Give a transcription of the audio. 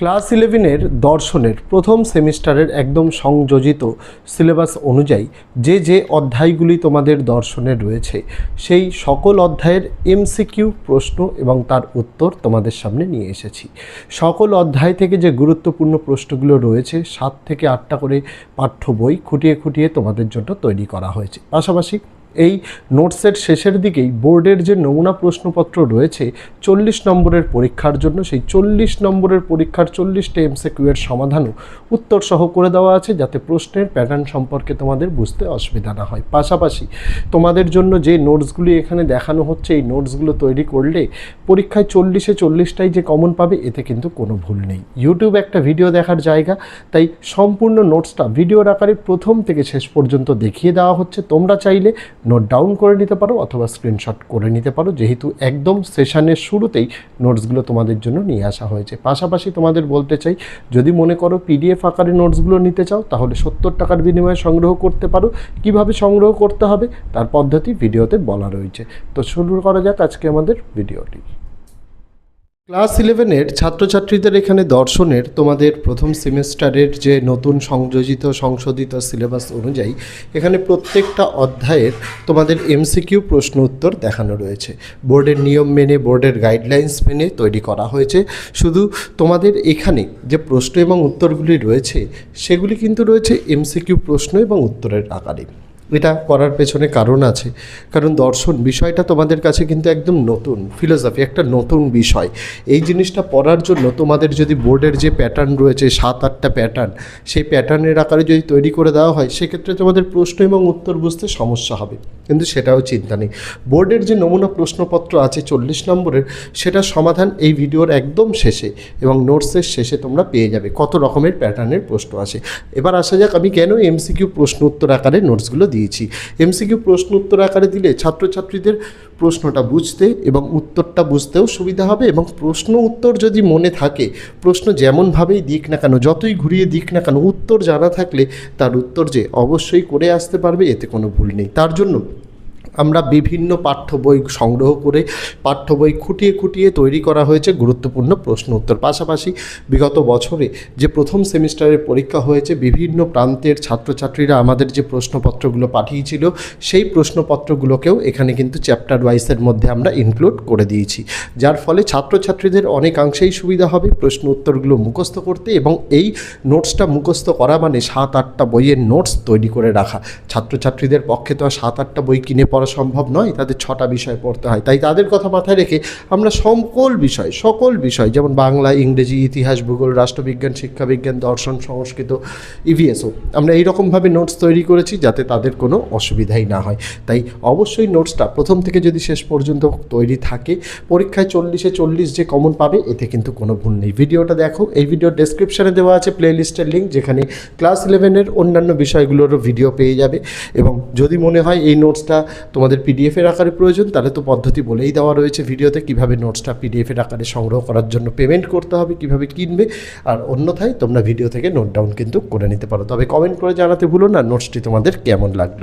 Class ইলেভেনের দর্শনের প্রথম সেমিস্টারের একদম সংযোজিত সিলেবাস অনুযায়ী যে যে অধ্যায়গুলি তোমাদের দর্শনে রয়েছে, সেই সকল অধ্যায়ের এমসিকিউ প্রশ্ন এবং তার উত্তর তোমাদের সামনে নিয়ে এসেছি। সকল অধ্যায় থেকে যে গুরুত্বপূর্ণ প্রশ্নগুলো রয়েছে, সাত থেকে আটটা করে পাঠ্য বই খুঁটিয়ে খুঁটিয়ে তোমাদের জন্য তৈরি করা হয়েছে। পাশাপাশি এই নোটসের শেষের দিকেই বোর্ডের যে নমুনা প্রশ্নপত্র রয়েছে চল্লিশ নম্বরের পরীক্ষার জন্য, সেই চল্লিশ নম্বরের পরীক্ষার চল্লিশটা এমসিকিউ এর সমাধানও উত্তর সহ করে দেওয়া আছে যাতে প্রশ্নের প্যাটার্ন সম্পর্কে তোমাদের বুঝতে অসুবিধা না হয়। পাশাপাশি তোমাদের জন্য যে নোটসগুলি এখানে দেখানো হচ্ছে, এই নোটসগুলো তৈরি করলে পরীক্ষায় চল্লিশে চল্লিশটাই যে কমন পাবে, এতে কিন্তু কোনো ভুল নেই। ইউটিউব একটা ভিডিও দেখার জায়গা, তাই সম্পূর্ণ নোটসটা ভিডিওর আকারে প্রথম থেকে শেষ পর্যন্ত দেখিয়ে দেওয়া হচ্ছে। তোমরা চাইলে নোট ডাউন করে নিতে পারো অথবা স্ক্রিনশট করে নিতে পারো। যেহেতু একদম সেশানের শুরুতেই নোটসগুলো তোমাদের জন্য নিয়ে আসা হয়েছে। পাশাপাশি তোমাদের বলতে চাই, যদি মনে করো পিডিএফ আকারে নোটসগুলো নিতে চাও, তাহলে সত্তর টাকার বিনিময়ে সংগ্রহ করতে পারো। কীভাবে সংগ্রহ করতে হবে? তার পদ্ধতি ভিডিওতে বলা রয়েছে। তো শুরু করা যাক আজকে আমাদের ভিডিওটি ক্লাস ইলেভেনের ছাত্রছাত্রীদের এখানে দর্শনের তোমাদের প্রথম সেমিস্টারের যে নতুন সংযোজিত, সংশোধিত সিলেবাস অনুযায়ী এখানে প্রত্যেকটা অধ্যায়ের তোমাদের এমসিকিউ প্রশ্ন উত্তর দেখানো রয়েছে। বোর্ডের নিয়ম মেনে, বোর্ডের গাইডলাইন্স মেনে তৈরি করা হয়েছে। শুধু তোমাদের এখানে যে প্রশ্ন এবং উত্তরগুলি রয়েছে, সেগুলি কিন্তু রয়েছে এমসিকিউ প্রশ্ন এবং উত্তরের আকারে। এটা করার পেছনে কারণ আছে। কারণ দর্শন বিষয়টা তোমাদের কাছে কিন্তু একদম নতুন ফিলোসফি একটা নতুন বিষয়। এই জিনিসটা পড়ার জন্য তোমাদের যদি বোর্ডের যে প্যাটার্ন রয়েছে, সাত, আটটা প্যাটার্ন সেই প্যাটার্নের আকারে যদি তৈরি করে দেওয়া হয়, সেক্ষেত্রে তোমাদের প্রশ্ন এবং উত্তর বুঝতে সমস্যা হবে। কিন্তু সেটাও চিন্তা নেই। বোর্ডের যে নমুনা প্রশ্নপত্র আছে চল্লিশ নম্বরের, সেটার সমাধান এই ভিডিওর একদম শেষে এবং নোটসের শেষে তোমরা পেয়ে যাবে। কত রকমের প্যাটার্নের প্রশ্ন আসে। এবার আসা যাক আমি কেন এমসিকিউ প্রশ্ন উত্তর আকারে নোটসগুলো দিয়েছি। এমসিকিউ প্রশ্ন উত্তর আকারে দিলে ছাত্রছাত্রীদের প্রশ্নটা বুঝতে এবং উত্তরটা বুঝতেও সুবিধা হবে এবং প্রশ্ন উত্তর যদি মনে থাকে, প্রশ্ন যেমনভাবেই দিক না কেন, যতই ঘুরিয়ে দিক না কেন, উত্তর জানা থাকলে তার উত্তর যে অবশ্যই করে আসতে পারবে, এতে কোনো ভুল নেই। তার জন্য আমরা বিভিন্ন পাঠ্য বই সংগ্রহ করে, পাঠ্য বই খুঁটিয়ে খুঁটিয়ে তৈরি করা হয়েছে গুরুত্বপূর্ণ প্রশ্ন উত্তর। পাশাপাশি বিগত বছরে যে প্রথম সেমিস্টারের পরীক্ষা হয়েছে, বিভিন্ন প্রান্তের ছাত্রছাত্রীরা আমাদের যে প্রশ্নপত্রগুলো পাঠিয়েছিল, সেই প্রশ্নপত্রগুলোকেও এখানে কিন্তু চ্যাপ্টার ওয়াইসের মধ্যে আমরা ইনক্লুড করে দিয়েছি। যার ফলে ছাত্রছাত্রীদের অনেকাংশেই সুবিধা হবে প্রশ্ন উত্তরগুলো মুখস্থ করতে এবং এই নোটসটা মুখস্থ করা মানে সাত আটটা বইয়ের নোটস তৈরি করে রাখা। ছাত্রছাত্রীদের পক্ষে তো সাত আটটা বই কিনে পড়া সম্ভব নয়, তাদের ছটা বিষয় পড়তে হয়। তাই তাদের কথা মাথায় রেখে আমরা সকল বিষয় সকল বিষয়, যেমন বাংলা, ইংরেজি, ইতিহাস, ভূগোল, রাষ্ট্রবিজ্ঞান, শিক্ষাবিজ্ঞান, দর্শন, সংস্কৃত ইভিএসও আমরা এইরকমভাবে নোটস তৈরি করেছি যাতে তাদের কোনো অসুবিধাই না হয়। তাই অবশ্যই নোটসটা প্রথম থেকে যদি শেষ পর্যন্ত তৈরি থাকে, পরীক্ষায় চল্লিশে চল্লিশ যে কমন পাবে, এতে কিন্তু কোনো ভুল নেই। ভিডিওটা দেখো, এই ভিডিওর ডেসক্রিপশানে দেওয়া আছে প্লে লিস্টের লিঙ্ক যেখানে ক্লাস ইলেভেনের অন্যান্য বিষয়গুলোরও ভিডিও পেয়ে যাবে। এবং যদি মনে হয় এই নোটসটা তোমাদের পিডিএফের আকারে প্রয়োজন, তাহলে তো পদ্ধতি বলেই দেওয়া রয়েছে ভিডিওতে, কীভাবে নোটসটা পিডিএফের আকারে সংগ্রহ করার জন্য পেমেন্ট করতে হবে, কীভাবে কিনবে, আর অন্যথায় তোমরা ভিডিও থেকে নোট ডাউন কিন্তু করে নিতে পারো। তবে কমেন্ট করে জানাতে ভুলো না নোটসটি তোমাদের কেমন লাগল?